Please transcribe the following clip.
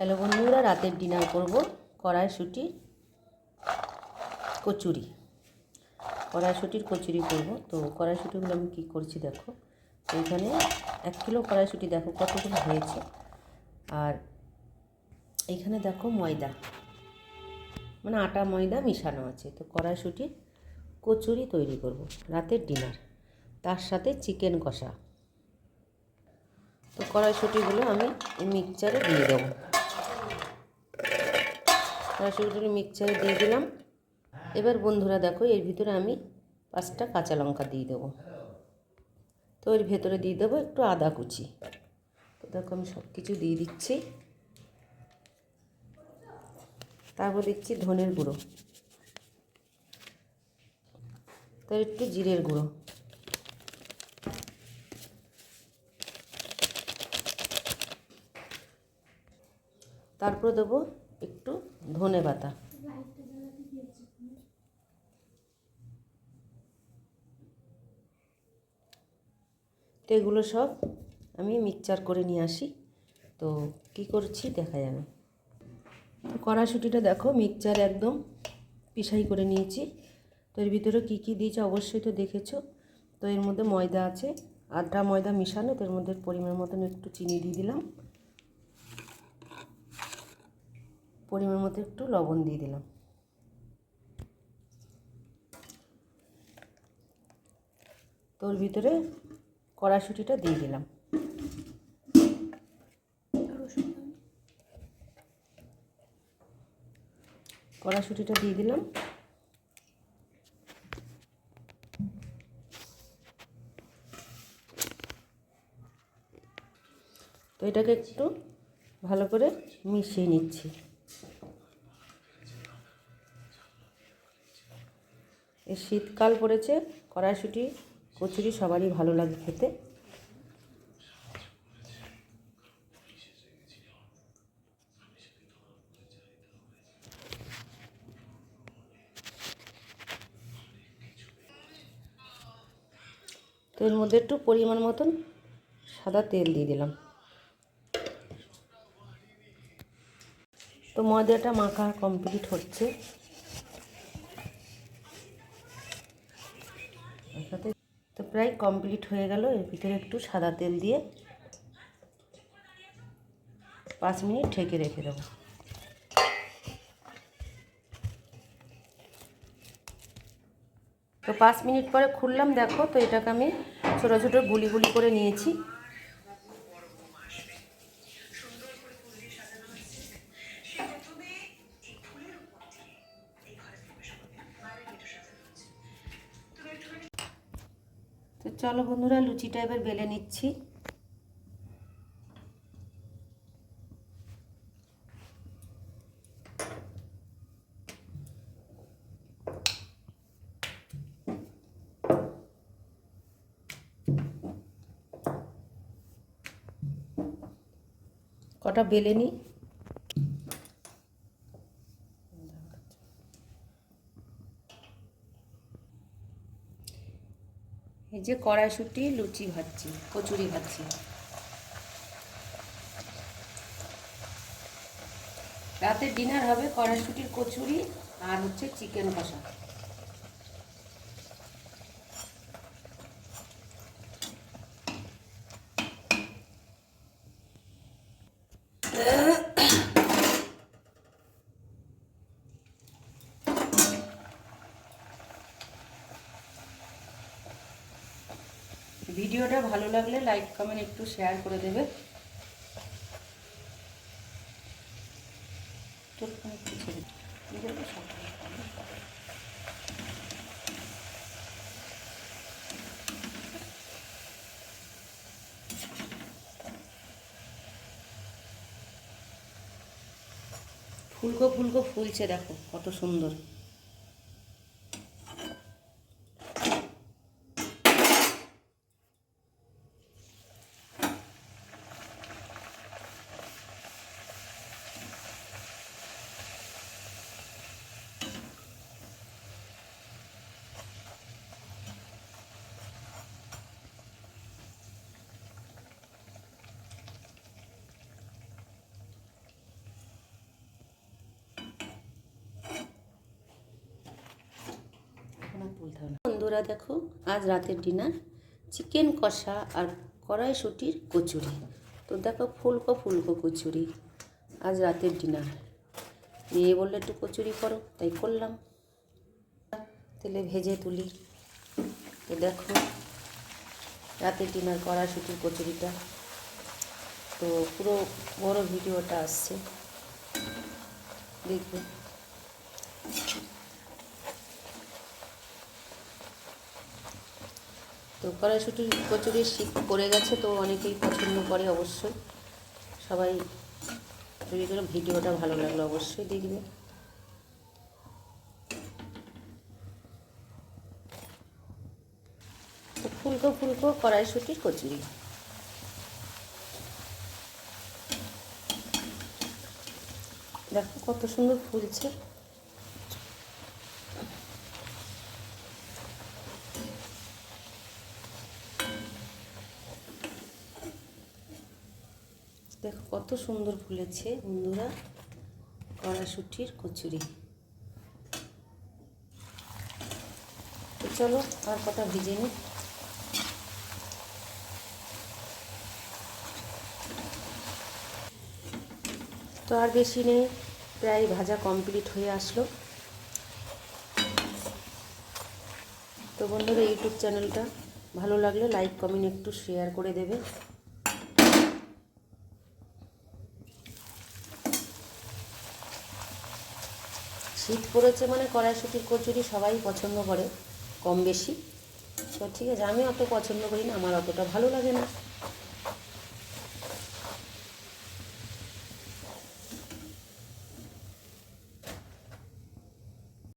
Hello বন্ধুরা, রাতের dinner করব কড়াইশুটি কচুরি। কড়াইশুটির কচুরি করব। তো কড়াইশুটিগুলো আমি কী করছি দেখো তো এখানে এক কিলো কড়াইশুটি দেখো কতগুলো হয়েছে। আর এখানে দেখো ময়দা মানে আটা ময়দা মিশানো আছে। তো কড়াইশুটি কচুরি তৈরি করব রাতের ডিনার তার সাথে চিকেন কষা। তো কড়াইশুটিগুলো আমি মিক্সচারে দিয়ে দেবো। কড়াইশুটিগুলো মিক্সচারে দিয়ে দিলাম। এবার বন্ধুরা দেখো, এর ভিতরে আমি পাঁচটা কাঁচা লঙ্কা দিয়ে দেবো। তো এর ভেতরে দিয়ে দেবো একটু আদা কুচি। তো দেখো আমি সব কিছু দিয়ে দিচ্ছি। তারপর দিচ্ছি ধনের গুঁড়ো। তার একটু জিরের গুঁড়ো। তারপর দেবো একটু ধনে পাতা। তো এগুলো সব আমি মিক্সচার করে নিয়ে আসি। তো কি করছি দেখা যাবে। তো কড়াশুটিটা দেখো, মিক্সচার একদম পিসাই করে নিয়েছি। তো এর ভিতরে কী কী দিয়েছে অবশ্যই তো দেখেছ। তো এর মধ্যে ময়দা আছে আটা ময়দা মিশানো, তো এর মধ্যে পরিমাণ মতন একটু চিনি দিয়ে দিলাম। পরিমাণ মতো একটু লবণ দিয়ে দিলাম। তোর ভিতরে কড়াশুটিটা দিয়ে দিলাম। কড়াশুটিটা দিয়ে দিলাম। তো এটাকে একটু ভালো করে মিশিয়ে নিচ্ছি। এই শীতকাল পড়েছে, কড়াইশুটি, কচুরি সবারই ভালো লাগে খেতে। তো এর মধ্যে একটু পরিমাণ মতন সাদা তেল দিয়ে দিলাম। তো ময়দাটা মাখা কমপ্লিট হচ্ছে। সাথে তো প্রায় কমপ্লিট হয়ে গেল। এর ভিতরে একটু সাদা তেল দিয়ে পাঁচ মিনিট ঢেকে রেখে দেবো। তো পাঁচ মিনিট পরে খুললাম, দেখো, তো এটাকে আমি ছোটো ছোটো গুলি গুলি করে নিয়েছি। চলো বন্ধুরা লুচিটা এবার বেলে নিচ্ছি। কটা বেলে নিই যে কড়াইশুটি, লুচি ভাজছি, কচুরি ভাজছি। রাতে ডিনার হবে কড়াইশুটির কচুরি আর হচ্ছে চিকেন কষা। ভিডিওটা ভালো লাগলে লাইক, কমেন্ট, একটু শেয়ার করে দেবে। ফুলকো ফুলকো ফুলছে দেখো, কত সুন্দর। বন্ধুরা দেখো, আজ রাতের ডিনার চিকেন কষা আর কড়াইশুটির কচুরি। তো দেখো ফুলকো ফুলকো কচুরি, আজ রাতের ডিনার মেয়ে বললে, একটু কচুরি করো। তাই করলাম। তেলে ভেজে তুলি। তো দেখো, রাতের ডিনার কড়াইশুটির কচুরিটা। তো পুরো বড় ভিডিওটা আসছে। দেখবে। তো কড়াইশুটির কচুরির শীত পড়ে গেছে, তো অনেকেই পছন্দ করে অবশ্যই। সবাই তৈরি করে ভিডিওটা ভালো লাগল অবশ্যই দেখবে। তো ফুলকো ফুলকো কড়াইশুটির কচুরি দেখো কত সুন্দর ফুলছে। দেখো, কত সুন্দর ফুলেছে বন্ধুরা। কড়াশুটির কচুরি। তো চলো, আর কটা ভিজে নিই। তো আর বেশি নেই, প্রায় ভাজা কমপ্লিট হয়ে আসলো। তো বন্ধুরা, ইউটিউব চ্যানেলটা ভালো লাগলে লাইক, কমেন্ট, একটু শেয়ার করে দেবে। শীত পড়েছে মানে কড়াইশুটির কচুরি সবাই পছন্দ করে, কম বেশি। তো ঠিক আছে আমি অত পছন্দ করি না, আমার অতটা ভালো লাগে না।